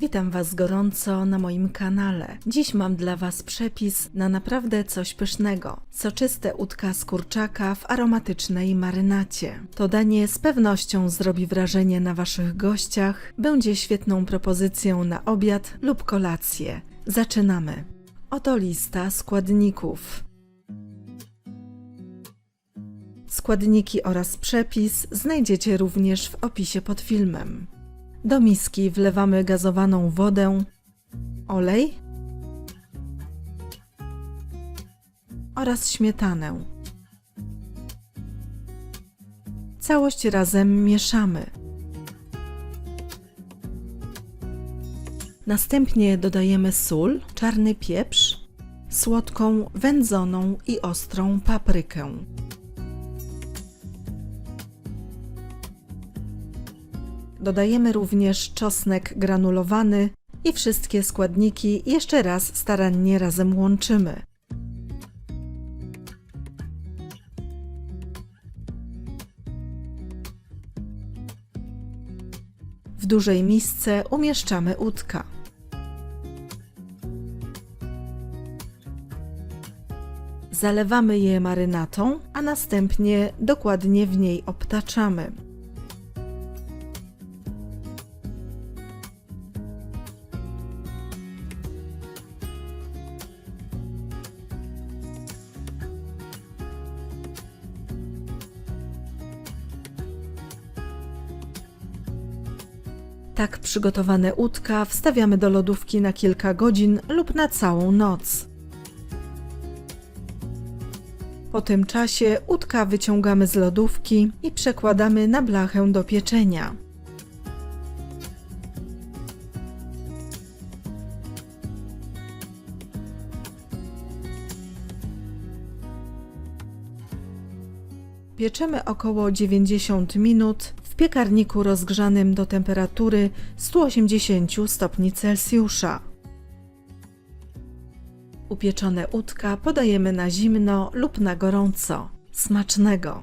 Witam Was gorąco na moim kanale. Dziś mam dla Was przepis na naprawdę coś pysznego. Soczyste udka z kurczaka w aromatycznej marynacie. To danie z pewnością zrobi wrażenie na Waszych gościach, będzie świetną propozycją na obiad lub kolację. Zaczynamy. Oto lista składników. Składniki oraz przepis znajdziecie również w opisie pod filmem. Do miski wlewamy gazowaną wodę, olej oraz śmietanę. Całość razem mieszamy. Następnie dodajemy sól, czarny pieprz, słodką, wędzoną i ostrą paprykę. Dodajemy również czosnek granulowany i wszystkie składniki jeszcze raz starannie razem łączymy. W dużej misce umieszczamy udka. Zalewamy je marynatą, a następnie dokładnie w niej obtaczamy. Tak przygotowane udka wstawiamy do lodówki na kilka godzin lub na całą noc. Po tym czasie udka wyciągamy z lodówki i przekładamy na blachę do pieczenia. Pieczemy około 90 minut piekarniku rozgrzanym do temperatury 180 stopni Celsjusza. Upieczone udka podajemy na zimno lub na gorąco. Smacznego!